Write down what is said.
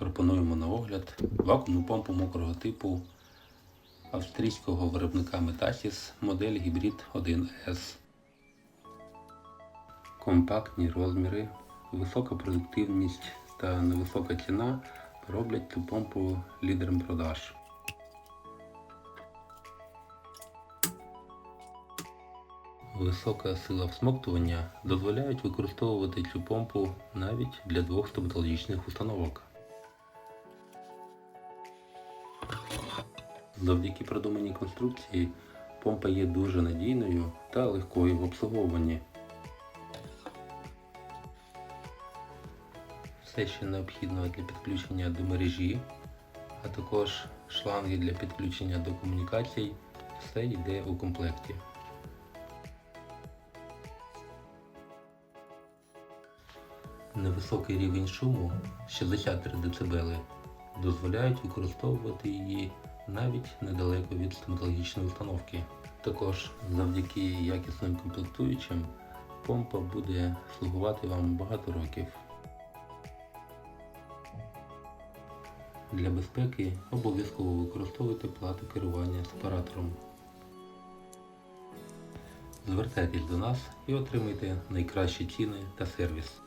Пропонуємо на огляд вакуумну помпу мокрого типу австрійського виробника Metasis модель Hybrid 1S. Компактні розміри, висока продуктивність та невисока ціна роблять цю помпу лідером продаж. Висока сила всмоктування дозволяють використовувати цю помпу навіть для двох стоматологічних установок. Завдяки продуманій конструкції помпа є дуже надійною та легкою в обслуговуванні. Все, що необхідно для підключення до мережі, а також шланги для підключення до комунікацій, все йде у комплекті. Невисокий рівень шуму 63 дБ дозволяють використовувати її навіть недалеко від стоматологічної установки. Також завдяки якісним комплектуючим помпа буде слугувати вам багато років. Для безпеки обов'язково використовуйте плату керування сепаратором. Звертайтесь до нас і отримайте найкращі ціни та сервіс.